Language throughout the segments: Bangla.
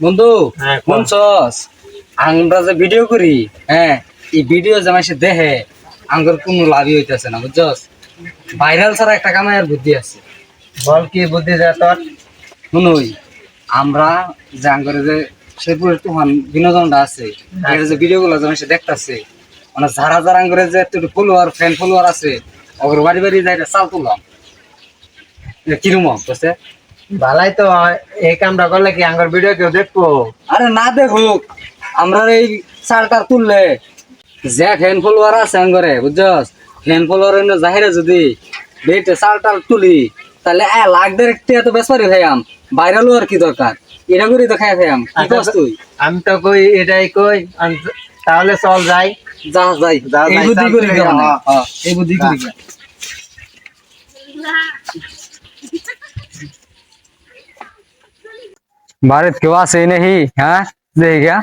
বন্ধু হ্যাঁ? শুনছস? আমরা যে ভিডিও করি হ্যাঁ এই ভিডিও যে মাসে দেখে আঙ্গর কোনো লাভই হইতেছে না বুঝছস? ভাইরাল ছাড়া একটা কামাইয়ের বুদ্ধি আছে। বল কি বুদ্ধি যা তোর? শুনুই আমরা যে আঙ্গরে যে শেরপুরের তুফান বিনোদনটা আছে এর যে ভিডিও গুলো যে মাসে দেখতেছে মানে যারা যারা আঙ্গরে যে একটু ফলোয়ার ফ্যান ফলোয়ার আছে ওর বাড়ি বাড়ি যাই চাল তুলাম এটা কিরম বুঝছে? ভালাই তো এই কামটা করলে কি আঙ্গর ভিডিও কেউ দেখব? আরে না দেখুক আমরা এই চালটা তুললে। যে ফ্যান ফলোয়ার আছে আঙ্গরে বুঝছস? ফ্যান ফলোয়ার জাহিরে যদি বেটে টাল তুলি তাহলে এ লাখ দেড় টিয়া তো বেসপারি ভাইয়াম। ভাইরাল আর কি দরকার? এটা করি তো খাই ভাইয়াম। কি আচ্ছা, করছ তুই? আমি তো কই এটাই কই তাহলে চল যাই। যা যাই। এই বুদ্ধি করি হ্যাঁ। হ্যাঁ, এই বুদ্ধি করি যা। কেমন। भारत কেউ আছে নাহি হ্যাঁ দেখা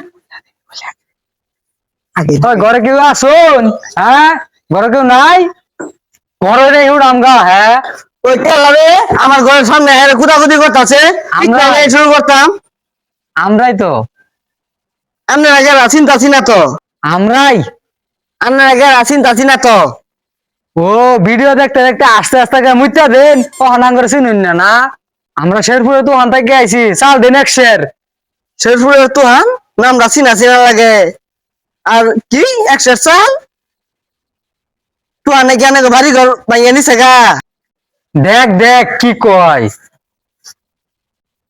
ওই ঘরে কেউ আসুন হ্যাঁ ঘরে কেউ নাই ঘরে নেই উড়াম গা হ্যাঁ ওই তেলাবে আমার ঘরের সামনে হ্যাঁ কুদাকুদি করতেছে আমরা- আমি শুরু করতাম আমরাই তো আপনারা যারা চিন্তা চিনা তো আমরাই আপনারা যারা চিন্তা চিনা তো ও ভিডিও দেখতে দেখতে আস্তে আস্তে করে মুইতা দেন তখন আঙ্গরে চিনুন না না আমরা শেরপুরে তো ওখান থেকে আইছি। চাল দিন এক শের। শেরপুরের তো হান? নামটা চিনা চিনা লাগে। আর কি? একশো চাল? তো আনে জ্ঞানে বাড়ি ঘর বাইয়া নিছে গা? দেখ দেখ কি কয়।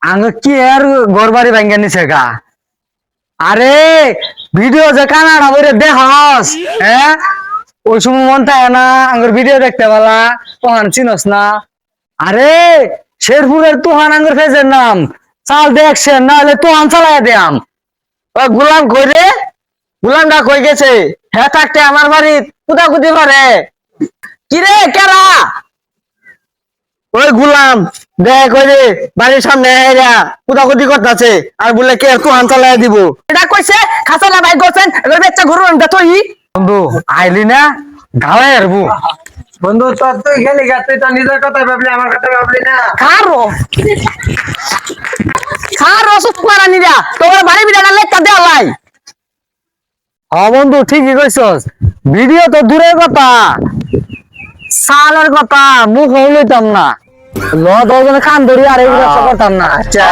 আঙ্গ কি আর ঘর বাড়ি ভাঙ্গা নিছে গা? আরে ভিডিও যে কানাডা বইরে দেখস হ্যাঁ? ওই সময় মন থাকে না আঙ্গুর ভিডিও দেখতে পালা তোহান চিনস না। আরে শেরপুরের তুহান আঙ্গুর ফেজের নাম। চাল দেখছেন না হলে তুহান চালাই দেয়াম। গুলাম কই রে? গুলামটা কই গেছে? হ্যাঁ থাকতে আমার বাড়ি কুদাকুদি পারে? কি রে, কেরা? ওই গুলাম, দেখ ওই রে বাড়ির সামনে এরা কুদাকুদি করতেছে, আর বলে কে তো হান চালাই দিব। এটা কইছে, খাসালা ভাই এবার বেচ্চা ঘুরুন দেখই বন্ধু, আইলি না? গালে আরবু বন্ধু তোর তুই খেলি গা তুই তো নিজের কথা ভাবলি আমার কথা ভাবলি না। খারো খারো সুপ মারা নিরা? তোমার বাড়ি বিড়া লেখা দেওয়া লাই হ্যাঁ বন্ধু ঠিকই কইছস। ভিডিও তো দূরের কথা। সালের কথা মুখ হইলইতাম না। ল দশজনে কান ধরি আর এগুলো করতাম না। আচ্ছা।